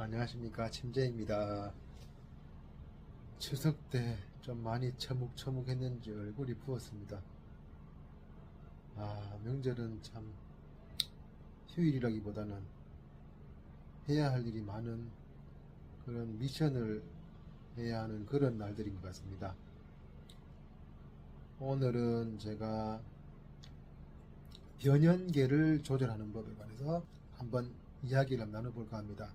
안녕하십니까 침재입니다. 추석 때 좀 많이 처묵처묵 했는지 얼굴이 부었습니다. 아 명절은 참 휴일이라기보다는 해야 할 일이 많은 그런 미션을 해야 하는 그런 날들인 것 같습니다. 오늘은 제가 변연계를 조절하는 법에 관해서 한번 이야기를 나눠볼까 합니다.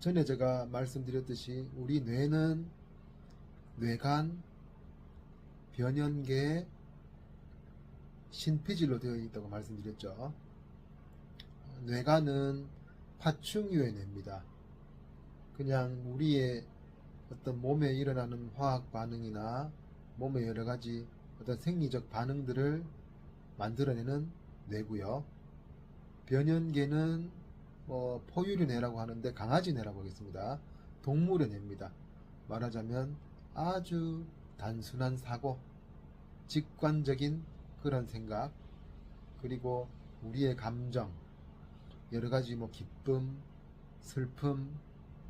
전에 제가 말씀드렸듯이 우리 뇌는 뇌간, 변연계, 신피질로 되어 있다고 말씀드렸죠. 뇌간은 파충류의 뇌입니다. 그냥 우리의 어떤 몸에 일어나는 화학 반응이나 몸의 여러 가지 어떤 생리적 반응들을 만들어내는 뇌고요. 변연계는 뭐 포유류 뇌라고 하는데 강아지 뇌라고 하겠습니다. 동물의 뇌입니다. 말하자면 아주 단순한 사고, 직관적인 그런 생각, 그리고 우리의 감정, 여러 가지 뭐 기쁨, 슬픔,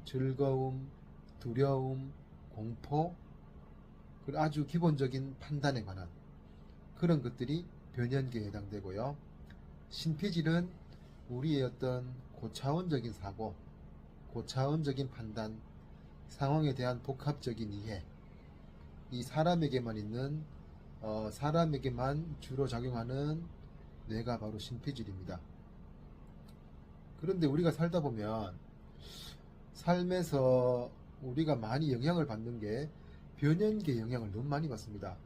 즐거움, 두려움, 공포, 그리고 아주 기본적인 판단에 관한 그런 것들이 변연계에 해당되고요. 신피질은 우리의 어떤 고차원적인 사고, 고차원적인 판단, 상황에 대한 복합적인 이해, 이 사람에게만 있는 어, 사람에게만 주로 작용하는 뇌가 바로 신피질입니다. 그런데 우리가 살다 보면 삶에서 우리가 많이 영향을 받는 게 변연계 영향을 너무 많이 받습니다.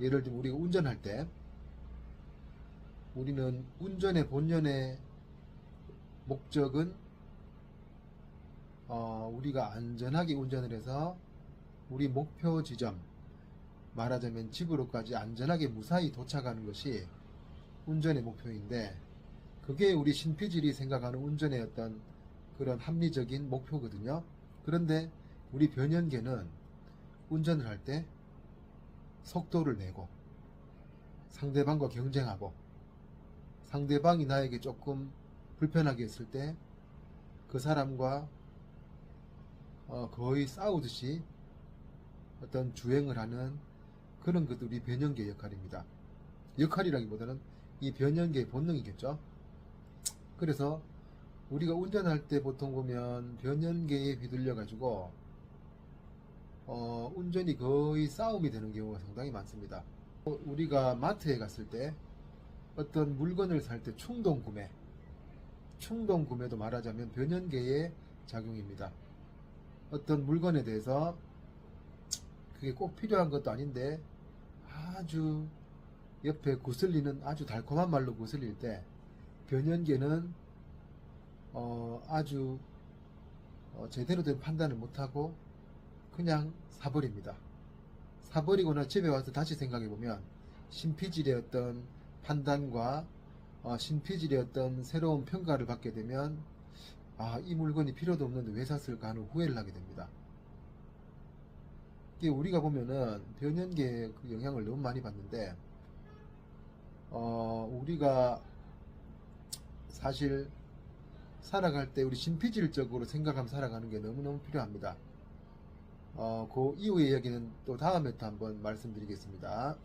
예를 들면 우리가 운전할 때 우리는 운전의 본연의 목적은 어, 우리가 안전하게 운전을 해서 우리 목표 지점 말하자면 집으로까지 안전하게 무사히 도착하는 것이 운전의 목표인데 그게 우리 신피질이 생각하는 운전의 어떤 그런 합리적인 목표거든요. 그런데 우리 변연계는 운전을 할 때 속도를 내고 상대방과 경쟁하고 상대방이 나에게 조금 불편하게 했을 때 그 사람과 어, 거의 싸우듯이 어떤 주행을 하는 그런 것들이 변연계 역할입니다. 역할이라기보다는 이 변연계의 본능이겠죠. 그래서 우리가 운전할 때 보통 보면 변연계에 휘둘려 가지고 어, 운전이 거의 싸움이 되는 경우가 상당히 많습니다. 어, 우리가 마트에 갔을 때 어떤 물건을 살 때 충동 구매, 충동 구매도 말하자면 변연계의 작용입니다. 어떤 물건에 대해서 그게 꼭 필요한 것도 아닌데 아주 옆에 구슬리는 아주 달콤한 말로 구슬릴 때 변연계는 어, 아주 어, 제대로 된 판단을 못하고 그냥 사버립니다. 사버리거나 집에 와서 다시 생각해 보면 신피질의 어떤 판단과 어, 신피질의 어떤 새로운 평가를 받게 되면 아, 이 물건이 필요도 없는데 왜 샀을까 하는 후회를 하게 됩니다. 우리가 보면은 변연계의 그 영향을 너무 많이 받는데 어, 우리가 사실 살아갈 때 우리 신피질적으로 생각하면 살아가는 게 너무너무 필요합니다. 어, 그 이후의 이야기는 또 다음에 또 한번 말씀드리겠습니다.